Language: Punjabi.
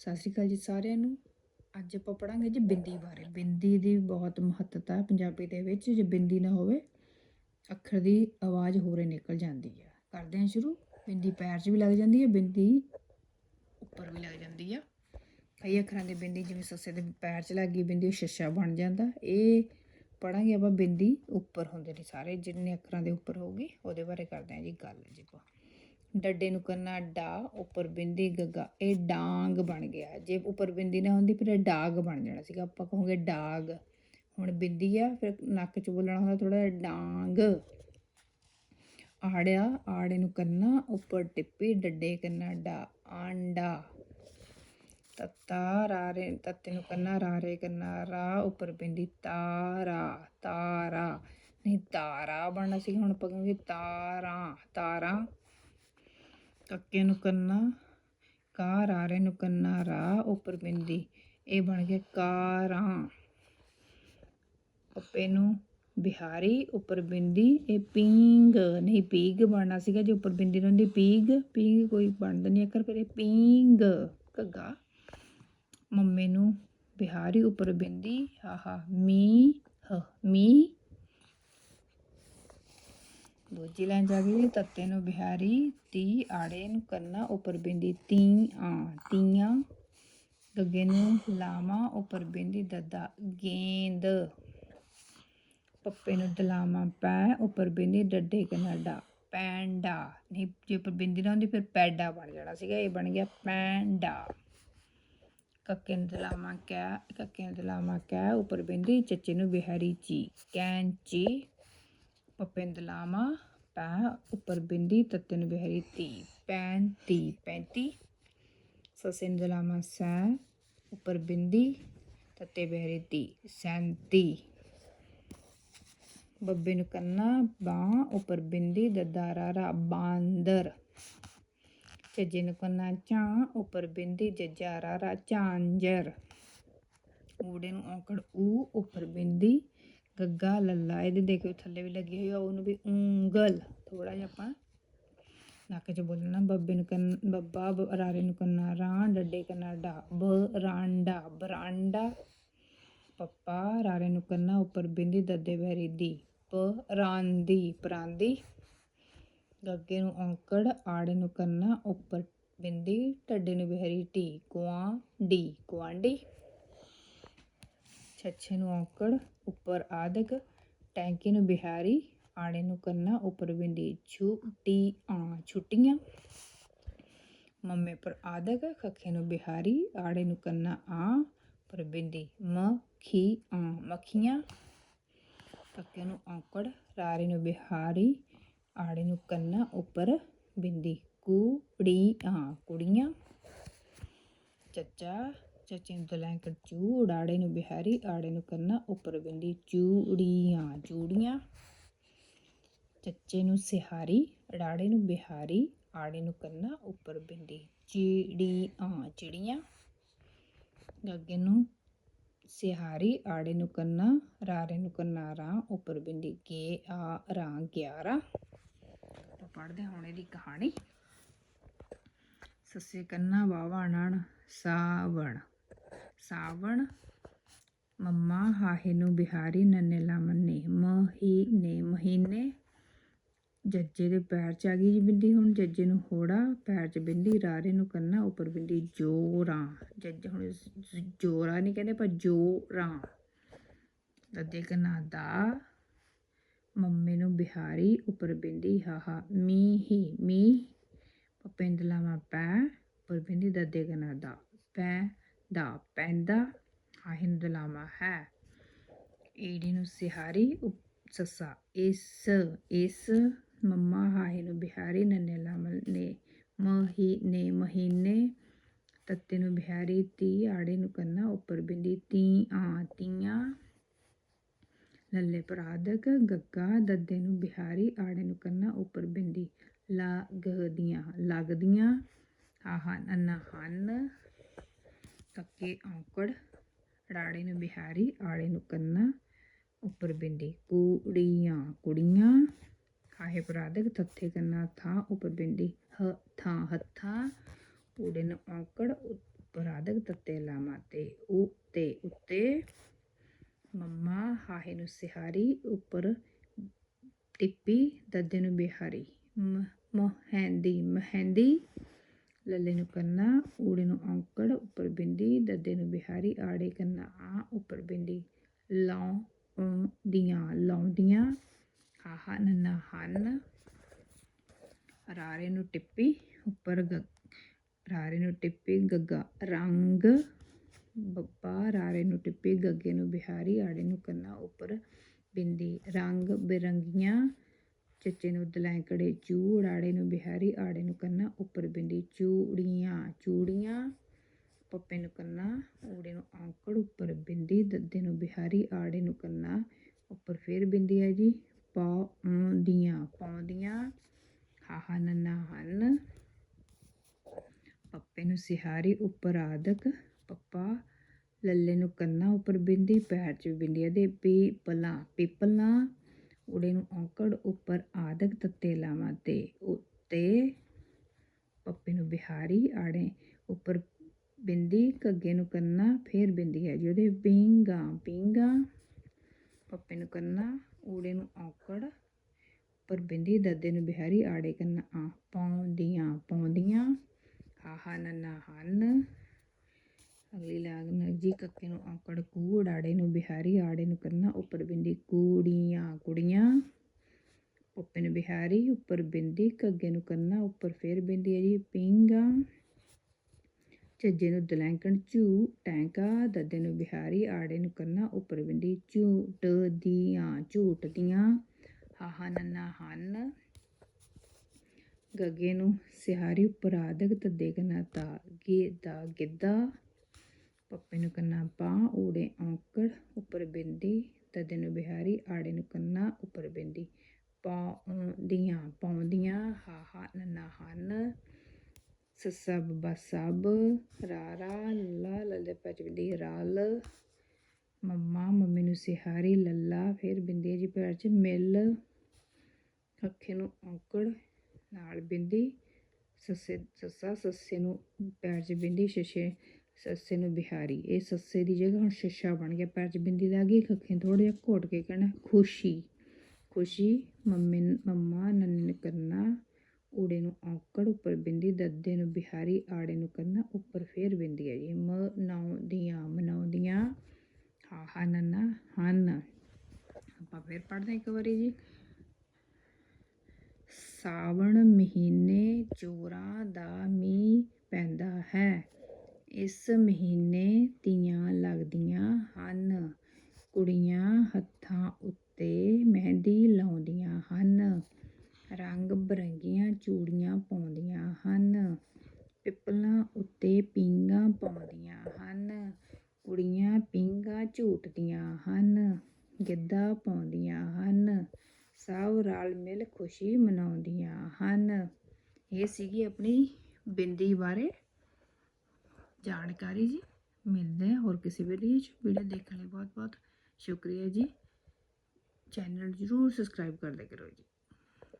ਸਤਿ ਸ਼੍ਰੀ ਅਕਾਲ ਜੀ ਸਾਰਿਆਂ ਨੂੰ। ਅੱਜ ਆਪਾਂ ਪੜਾਂਗੇ ਜੀ ਬਿੰਦੀ ਬਾਰੇ। ਬਿੰਦੀ ਦੀ ਬਹੁਤ ਮਹੱਤਤਾ ਹੈ ਪੰਜਾਬੀ ਦੇ ਵਿੱਚ, ਜੇ ਬਿੰਦੀ ਨਾ ਹੋਵੇ, ਅੱਖਰ ਦੀ ਆਵਾਜ਼ ਹੋਰੇ ਨਿਕਲ ਜਾਂਦੀ ਹੈ ਕਰਦੇ ਹਾਂ ਸ਼ੁਰੂ। ਬਿੰਦੀ ਪੈਰ 'ਚ ਵੀ ਲੱਗ ਜਾਂਦੀ ਹੈ ਬਿੰਦੀ ਉੱਪਰ ਵੀ ਲੱਗ ਜਾਂਦੀ ਆ। ਕਈ ਅੱਖਰਾਂ ਦੀ ਬਿੰਦੀ, ਜਿਵੇਂ ਸੱਸੇ ਦੇ ਪੈਰ 'ਚ ਲੱਗ ਗਈ ਬਿੰਦੀ, ਉਹ ਛੱਛਾ ਬਣ ਜਾਂਦਾ। ਇਹ ਪੜਾਂਗੇ ਆਪਾਂ ਬਿੰਦੀ ਉੱਪਰ ਹੁੰਦੇ ਨੇ ਸਾਰੇ, ਜਿੰਨੇ ਅੱਖਰਾਂ ਦੇ ਉੱਪਰ ਹੋਊਗੀ, ਉਹਦੇ ਬਾਰੇ ਕਰਦੇ ਹਾਂ ਜੀ ਗੱਲ ਜੀ ਆਪਾਂ। ਡੱਡੇ ਨੂੰ ਕਰਨਾ ਡਾ, ਉੱਪਰ ਬਿੰਦੀ, ਗੱਗਾ, ਇਹ ਡਾਂਗ ਬਣ ਗਿਆ। ਜੇ ਉੱਪਰ ਬਿੰਦੀ ਨਾ ਹੁੰਦੀ, ਫਿਰ ਇਹ ਡਾਗ ਬਣ ਜਾਣਾ ਸੀਗਾ। ਆਪਾਂ ਕਹੋਗੇ ਡਾਗ। ਹੁਣ ਬਿੰਦੀ ਆ, ਫਿਰ ਨੱਕ 'ਚ ਬੋਲਣਾ ਹੁੰਦਾ ਥੋੜਾ ਡਾਂਗ। ਆੜਿਆ, ਆੜੇ ਨੂੰ ਕਰਨਾ, ਉੱਪਰ ਟਿੱਪੀ, ਡੱਡੇ ਕਰਨਾ ਡਾ, ਆਂਡਾ। ਤੱਤਾ, ਰਾਰੇ, ਤੱਤੇ ਨੂੰ ਕਰਨਾ, ਰਾਰੇ ਕਰਨਾ, ਰਾ, ਉੱਪਰ ਬਿੰਦੀ, ਤਾਰਾ ਤਾਰਾ। ਨਹੀਂ, ਤਾਰਾ ਬਣਨਾ ਸੀ, ਹੁਣ ਆਪਾਂ ਕਹਾਂਗੇ ਤਾਰਾਂ ਤਾਰਾਂ। ਕੱਕੇ ਨੂੰ ਕੰਨਾ ਕਾ ਰਾਰੇ ਨੂੰ ਕੰਨਾ ਰਾ ਉੱਪਰ ਬਿੰਦੀ। ਇਹ ਬਣ ਗਿਆ ਕਾਰਾਂ। ਪੱਪੇ ਨੂੰ ਬਿਹਾਰੀ, ਉੱਪਰ ਬਿੰਦੀ, ਇਹ ਪੀਂਗ ਨਹੀਂ ਪੀਗ ਬਣਨਾ ਸੀਗਾ ਜੇ ਉੱਪਰ ਬਿੰਦੀ ਰਹਿੰਦੀ। ਪੀਗ ਪੀਂਗ ਕੋਈ ਬਣਦਾ ਨਹੀਂ ਅਕਰ ਫਿਰ ਇਹ ਪੀਂਗ ਘੱਗਾ। ਮੰਮੇ ਨੂੰ ਬਿਹਾਰੀ, ਉੱਪਰ ਬਿੰਦੀ। ਆਹਾ ਮੀ ਹ ਮੀ ਦੂਜੀ ਲਾਈਨ ਜਾ ਗਈ ਤੱਤੇ ਨੂੰ ਬਿਹਾਰੀ, ਤੀ ਆੜੇ ਨੂੰ ਕਰਨਾ ਉੱਪਰ ਬਿੰਦੀ, ਤੀ ਆ ਤੀਆਂ, ਗੱਗੇ ਨੂੰ ਲਾਮਾ ਉੱਪਰ ਬਿੰਦੀ, ਦੱਦਾ, ਗੇਂਦ। ਪੱਪੇ ਨੂੰ ਦਲਾਮਾ ਪੈ, ਉੱਪਰ ਬਿੰਦੀ, ਡੱਡੇ, ਕਨਾਡਾ, ਪੈਂਡਾ। ਨਹੀਂ, ਜੇ ਉੱਪਰ ਬਿੰਦੀ ਨਾ ਹੁੰਦੀ, ਫਿਰ ਪੈਡਾ ਬਣ ਜਾਣਾ ਸੀਗਾ, ਇਹ ਬਣ ਗਿਆ ਪੈਂਡਾ। ਕੱਕੇ ਨੂੰ ਦਲਾਮਾ ਕਹਿ ਕੱਕੇ ਨੂੰ ਦਲਾਮਾ ਕਹਿ ਉੱਪਰ ਬਿੰਦੀ, ਚੱਚੇ ਨੂੰ ਬਿਹਾਰੀ, ਚੀ, ਕੈਂਚੀ। ਪੱਪੇ ਨੂੰ ਦਲਾਮਾ ਪੈ ਉੱਪਰ ਬਿੰਦੀ ਤੱਤੇ ਨੂੰ ਬਿਹਾਰੀ ਤੀ ਪੈਂਤੀ ਪੈਂਤੀ। ਸੱਸੇ ਨੂੰ ਦਲਾਮਾ ਸੈ, ਉੱਪਰ ਬਿੰਦੀ ਤੱਤੇ ਬਿਹਾਰੀ ਤੀ ਸੈਂਤੀ। ਬੱਬੇ ਨੂੰ ਕੰਨਾ ਬਾਂ, ਉੱਪਰ ਬਿੰਦੀ ਦੱਦਾ ਰਾ ਬਾਂਦਰ। ਚੱਜੇ ਨੂੰ ਕੰਨਾ ਝਾਂ ਉੱਪਰ ਬਿੰਦੀ ਜੱਜਾ ਰਾਰਾ ਝਾਂਜਰ ਊੜੇ ਨੂੰ ਔਕੜ ਊ, ਉੱਪਰ ਬਿੰਦੀ ਗੱਗਾ, ਲੱਲਾ, ਇਹਦੇ ਦੇਖੋ ਥੱਲੇ ਵੀ ਲੱਗੀ ਹੋਈ ਆ, ਉਹਨੂੰ ਵੀ ਉਂਗਲ ਥੋੜਾ ਜਿਹਾ ਆਪਾਂ ਨੱਕ 'ਚ ਬੋਲਣਾ, ਬੱਬੇ ਨੂੰ ਕੰਨ, ਬੱਬਾ, ਬ- ਰਾਰੇ ਨੂੰ ਕੰਨਾ ਰਾਂ ਡੱਡੇ ਕੰਨਾ, ਡਾ, ਬ, ਰਾਂਡਾ, ਬਰਾਂਡਾ, ਪੱਪਾ ਰਾਰੇ ਨੂੰ ਕੰਨਾ, ਉੱਪਰ ਬਿੰਦੀ, ਦੱਦੇ, ਬਹਿਰੀ, ਦੀ, ਪ, ਰਾਂਦੀ, ਪਰਾਂਦੀ, ਗੱਗੇ ਨੂੰ ਔਂਕੜ, ਆੜੇ ਨੂੰ ਕੰਨਾ, ਉੱਪਰ ਬਿੰਦੀ, ਢੱਡੇ ਨੂੰ ਬਹਿਰੀ ਟੀ ਕੁਆਂ ਡੀ ਕੁਆਂਡੀ ਛੱਛੇ ਨੂੰ ਔਂਕੜ ਉੱਪਰ ਆਦਿਕ, ਟੈਂਕੀ ਨੂੰ ਬਿਹਾਰੀ ਆੜੇ ਨੂੰ ਕੰਨਾ, ਉੱਪਰ ਬਿੰਦੀ ਛੁੱਟੀ ਆ ਛੁੱਟੀਆਂ। ਮੰਮੇ ਪਰ ਆਦਿਕ, ਖੱਖੇ ਨੂੰ ਬਿਹਾਰੀ ਆੜੇ ਨੂੰ ਕੰਨਾ ਆ ਬਿੰਦੀ ਮੱਖੀ ਆ ਮੱਖੀਆਂ। ਕੱਕੇ ਨੂੰ ਔਂਕੜ, ਰਾਰੇ ਨੂੰ ਬਿਹਾਰੀ ਆੜੇ ਨੂੰ ਕੰਨਾ, ਉੱਪਰ ਬਿੰਦੀ ਕੁੜੀ ਆ ਕੁੜੀਆਂ। ਚੱਚਾ ਚੱਚੇ ਨੂੰ ਦਲੈਂਕੜ ਚੂ ਉਡਾੜੇ ਨੂੰ ਬਿਹਾਰੀ, ਆੜੇ ਨੂੰ ਕਰਨਾ ਉੱਪਰ ਬਿੰਦੀ, ਚੂੜੀਆਂ ਚੂੜੀਆਂ। ਚੱਚੇ ਨੂੰ ਸਿਹਾਰੀ ਅਡਾੜੇ ਨੂੰ ਬਿਹਾਰੀ, ਆੜੇ ਨੂੰ ਕੰਨਾ, ਉੱਪਰ ਬਿੰਦੀ ਚਿੜੀ ਆ ਚਿੜੀਆਂ। ਗੱਗੇ ਨੂੰ ਸਿਹਾਰੀ, ਆੜੇ ਨੂੰ ਕੰਨਾ ਰਾਰੇ ਨੂੰ ਕੰਨਾ ਰਾਂ ਉੱਪਰ ਬਿੰਦੀ ਕੇ ਆ ਰਾਂ 11 ਆਪਾਂ ਪੜ੍ਹਦੇ ਹਾਂ ਹੁਣ ਇਹਦੀ ਕਹਾਣੀ। ਸੱਸੇ ਕੰਨਾ ਵਾਵਾ ਨਣ, ਸਾਵਣ। ਸਾਵਣ, ਮੰਮਾ ਹਾਹੇ ਨੂੰ ਬਿਹਾਰੀ ਨੰਨੇ ਲਾਮਨੇ ਮਹੀਨੇ ਮਹੀਨੇ। ਜੱਜੇ ਦੇ ਪੈਰ ਚ ਆ ਗਈ ਜੀ ਬਿੰਦੀ, ਹੁਣ ਜੱਜੇ ਨੂੰ ਹੋੜਾ, ਪੈਰ ਚ ਬਿੰਦੀ, ਰਾਰੇ ਨੂੰ ਕੰਨਾ, ਉੱਪਰ ਬਿੰਦੀ, ਜੋਰਾਂ। ਜੱਜ ਹੁਣ ਜ਼- ਜੋਰਾ ਨਹੀਂ ਕਹਿੰਦੇ, ਪਰ ਜੋਰਾਂ। ਦੱਦੇ ਕੰਨਾ ਦਾ, ਮੰਮੇ ਨੂੰ ਬਿਹਾਰੀ, ਉੱਪਰ ਬਿੰਦੀ, ਹਾਹਾ, ਮੀਹੀ, ਮੀਂਹ। ਪਪਿੰਦਲਾਵਾ, ਪੈ, ਉੱਪਰ ਬਿੰਦੀ ਦੱਦੇ ਕੰਨਾ ਦਾ, ਪੈ। ਦਾ ਪੈਂਦਾ ਆਹਿਨ ਦਲਾਮਾ ਹੈ। ਈੜੀ ਨੂੰ ਸਿਹਾਰੀ ਸੱਸਾ। ਇਸ ਇਸ ਮੰਮਾ ਹਾਹੇ ਨੂੰ ਬਿਹਾਰੀ ਨੰਨੇ ਲਾਮਲ ਨੇ ਮਹੀਨੇ ਮਹੀਨੇ ਤੱਤੇ ਨੂੰ ਬਿਹਾਰੀ, ਤੀ ਆੜੇ ਨੂੰ ਕੰਨਾ ਉੱਪਰ ਬਿੰਦੀ, ਤੀ ਆ ਤੀਆਂ ਲੱਲੇ ਪਰਾਦਕ, ਗੱਗਾ ਦੱਦੇ ਨੂੰ ਬਿਹਾਰੀ, ਆੜੇ ਨੂੰ ਕੰਨਾ ਉੱਪਰ ਬਿੰਦੀ। ਲੱਗਦੀਆਂ ਲੱਗਦੀਆਂ ਆਹਾ ਅੰਨਾ ਹਨ। ਕੱਕੇ ਔਂਕੜ, ਰਾੜੇ ਨੂੰ ਬਿਹਾਰੀ ਆੜੇ ਨੂੰ ਕੰਨਾ, ਉੱਪਰ ਬਿੰਦੀ। ਕੁੜੀਆਂ ਕੁੜੀਆਂ ਹਾਹੇ ਪ੍ਰਾਦਕ ਤੱਥੇ ਕੰਨਾ, ਥਾ ਉੱਪਰ ਬਿੰਦੀ। ਹ, ਥਾਂ, ਹੱਥਾਂ ਊੜੇ ਨੂੰ ਔਂਕੜ ਉੱਪਰ ਆਦਿਕ ਤੱਤੇ ਲਾਵਾਂ ਤੇ ਉੱਤੇ ਉੱਤੇ ਮੰਮਾ, ਹਾਹੇ ਨੂੰ ਸਿਹਾਰੀ, ਉੱਪਰ ਲੱਲੇ ਨੂੰ ਕੰਨਾ ਊੜੇ ਨੂੰ ਔਂਕੜ ਉੱਪਰ ਬਿੰਦੀ ਦੱਦੇ ਨੂੰ ਬਿਹਾਰੀ ਆੜੇ ਕੰਨਾ ਆ ਉੱਪਰ ਬਿੰਦੀ ਲਾਉਂਦੀਆਂ ਲਾਉਂਦੀਆਂ ਹਾਹਾ ਨੰਨਾ ਹਨ ਰਾਰੇ ਨੂੰ ਟਿੱਪੀ ਉੱਪਰ ਗ ਰਾਰੇ ਨੂੰ ਟਿੱਪੀ ਗੱਗਾ ਰੰਗ ਬੱਬਾ ਰਾਰੇ ਨੂੰ ਟਿੱਪੀ ਗੱਗੇ ਨੂੰ ਬਿਹਾਰੀ ਆੜੇ ਨੂੰ ਕੰਨਾ ਉੱਪਰ ਬਿੰਦੀ ਰੰਗ ਬਿਰੰਗੀਆਂ ਚੱਚੇ ਨੂੰ ਦਲੈਂਕੜੇ ਚੂੜ, ਆੜੇ ਨੂੰ ਬਿਹਾਰੀ, ਆੜੇ ਨੂੰ ਕੰਨਾ, ਉੱਪਰ ਬਿੰਦੀ, ਚੂੜੀਆਂ ਚੂੜੀਆਂ, ਪੱਪੇ ਨੂੰ ਕੰਨਾ, ਊੜੇ ਨੂੰ ਔਂਕੜ, ਉੱਪਰ ਬਿੰਦੀ, ਦੱਦੇ ਨੂੰ ਬਿਹਾਰੀ, ਆੜੇ ਨੂੰ ਕੰਨਾ, ਉੱਪਰ ਫੇਰ ਬਿੰਦੀ ਹੈ ਜੀ ਪਾਉਂਦੀਆਂ ਪਾਉਂਦੀਆਂ ਹਾਹਾ ਨੰਨਾ ਹਨ, ਪੱਪੇ ਨੂੰ ਸਿਹਾਰੀ, ਉੱਪਰ ਆਦਕ, ਪੱਪਾ, ਲੱਲੇ ਨੂੰ ਕੰਨਾ, ਉੱਪਰ ਬਿੰਦੀ, ਪੈਰ 'ਚ ਬਿੰਦੀ ਦੇ ਪੀਪਲਾਂ ਪੀਪਲਾਂ ਉੜੇ ਨੂੰ ਔਕੜ ਉੱਪਰ ਆਦਕ ਤੱਤੇ ਲਾਵਾਂ ਤੇ ਉੱਤੇ ਪੱਪੇ ਨੂੰ ਬਿਹਾਰੀ ਆੜੇ ਉੱਪਰ ਬਿੰਦੀ ਘੱਗੇ ਨੂੰ ਕਰਨਾ ਫੇਰ ਬਿੰਦੀ ਹੈ ਜੀ ਉਹਦੇ ਪਿੰਗਾ ਪਿੰਗਾ ਪੱਪੇ ਨੂੰ ਕਰਨਾ ਊੜੇ ਨੂੰ ਔਕੜ, ਉੱਪਰ ਬਿੰਦੀ, ਦੱਦੇ ਨੂੰ ਬਿਹਾਰੀ ਆੜੇ ਕਰਨਾ ਆ ਪਾਉਂਦੀਆਂ ਪਾਉਂਦੀਆਂ ਹਾਹਾ ਨੰਨਾ, ਹਨ ਲਾਗ ਜੀ ਕੱਕੇ ਨੂੰ ਔਂਕੜ ਕੂੜ, ਆੜੇ ਨੂੰ ਬਿਹਾਰੀ, ਆੜੇ ਨੂੰ ਕੰਨਾ, ਉੱਪਰ ਬਿੰਦੀ ਕੂੜੀਆਂ, ਕੁੜੀਆਂ। ਪੱਪੇ ਨੂੰ ਬਿਹਾਰੀ, ਉੱਪਰ ਬਿੰਦੀ ਘੱਗੇ ਨੂੰ ਕੰਨਾ, ਉੱਪਰ ਫੇਰ ਬਿੰਦੀ ਹੈ ਜੀ ਪਿੰਗਾ। ਝੱਜੇ ਨੂੰ ਦਲੈਂਕਣ ਝੂ ਟੈਂਕਾ, ਦੱਦੇ ਨੂੰ ਬਿਹਾਰੀ, ਆੜੇ ਨੂੰ ਕੰਨਾ, ਉੱਪਰ ਬਿੰਦੀ ਝੂਟ ਦੀਆਂ ਝੂਟ ਦੀਆਂ। ਹਾਹਾ ਨੰਨਾ ਹਨ। ਗੱਗੇ ਨੂੰ ਸਿਹਾਰੀ ਉੱਪਰ ਆਦਕ, ਤੱਦੇ ਕੰਨਾ ਤਾ ਗੇ ਦਾ ਗਿੱਧਾ। ਪੱਪੇ ਨੂੰ ਕੰਨਾ ਪਾ ਊੜੇ ਔਂਕੜ ਉੱਪਰ ਬਿੰਦੀ ਤਦੇ ਨੂੰ ਬਿਹਾਰੀ, ਆੜੇ ਨੂੰ ਕੰਨਾ, ਉੱਪਰ ਬਿੰਦੀ। ਪਾਉਂਦੀਆਂ ਪਾਉਂਦੀਆਂ ਹਾਹਾ ਨੰਨਾ ਹਨ ਸੱਸਾ ਬੱਬਾ ਸਭ ਰਾਰਾ ਲੱਲਾ, ਲੱਲੇ ਪਚ ਬਿੰਦੀ, ਰਲ। ਮੰਮਾ, ਮੰਮੀ ਨੂੰ ਸਿਹਾਰੀ, ਲੱਲਾ, ਫਿਰ ਬਿੰਦੀ ਜੀ ਪੈਰ 'ਚ ਮਿਲ। ਅੱਖੇ ਨੂੰ ਔਕੜ, ਨਾਲ ਬਿੰਦੀ, ਸੱਸੇ, ਸੱਸਾ, ਸੱਸੇ ਨੂੰ ਪੈਰ 'ਚ ਬਿੰਦੀ ਸ਼ਸ਼ੇ ਸੱਸੇ ਨੂੰ ਬਿਹਾਰੀ। ਇਹ ਸੱਸੇ ਦੀ ਜਗ੍ਹਾ ਹੁਣ ਸ਼ਸ਼ਾ ਬਣ ਗਿਆ, ਪੈਰ 'ਚ ਬਿੰਦੀ ਲੱਗ ਗਈ ਅੱਖੇ ਥੋੜਾ ਜਿਹਾ ਘੋਟ ਕੇ ਕਹਿਣਾ, ਖੁਸ਼ੀ। ਖੁਸ਼ੀ, ਮੰਮੀ, ਮੰਮਾ ਨੰਨ ਕਰਨਾ, ਊੜੇ ਨੂੰ ਔਕੜ, ਉੱਪਰ ਬਿੰਦੀ, ਦੱਦੇ ਨੂੰ ਬਿਹਾਰੀ, ਆੜੇ ਨੂੰ ਕਰਨਾ, ਉੱਪਰ ਫੇਰ ਬਿੰਦੀ ਹੈ ਜੀ। ਮਨਾਉਂਦੀਆਂ ਮਨਾਉਂਦੀਆਂ। ਹਾਹਾ ਨੰਨਾ ਹਨ ਆਪਾਂ ਫੇਰ ਪੜ੍ਹਦੇ ਹਾਂ ਇੱਕ ਵਾਰੀ ਜੀ। ਸਾਵਣ ਮਹੀਨੇ ਚੋਰਾਂ ਦਾ ਮੀਂਹ ਪੈਂਦਾ ਹੈ। ਇਸ ਮਹੀਨੇ ਤੀਆਂ ਲੱਗਦੀਆਂ ਹਨ। ਕੁੜੀਆਂ ਹੱਥਾਂ ਉੱਤੇ ਮਹਿੰਦੀ ਲਾਉਂਦੀਆਂ ਹਨ। ਰੰਗ ਬਿਰੰਗੀਆਂ ਚੂੜੀਆਂ ਪਾਉਂਦੀਆਂ ਹਨ। ਪਿੱਪਲਾਂ ਉੱਤੇ ਪੀਂਘਾਂ ਪਾਉਂਦੀਆਂ ਹਨ। ਕੁੜੀਆਂ ਪੀਂਘਾਂ ਝੂਟਦੀਆਂ ਹਨ। ਗਿੱਧਾ ਪਾਉਂਦੀਆਂ ਹਨ। ਸਭ ਰਲ ਮਿਲ ਖੁਸ਼ੀ ਮਨਾਉਂਦੀਆਂ ਹਨ। ਇਹ ਸੀਗੀ ਆਪਣੀ ਬਿੰਦੀ ਬਾਰੇ। ਜਾਣਕਾਰੀ ਜੀ। ਮਿਲਦੇ ਹਾਂ ਹੋਰ ਕਿਸੇ ਵੀਡੀਓ 'ਚ ਵੀਡੀਓ ਦੇਖਣ ਲਈ ਬਹੁਤ ਬਹੁਤ ਸ਼ੁਕਰੀਆ ਜੀ। ਚੈਨਲ ਜ਼ਰੂਰ ਸਬਸਕ੍ਰਾਈਬ ਕਰ ਲਿਆ ਕਰੋ ਜੀ।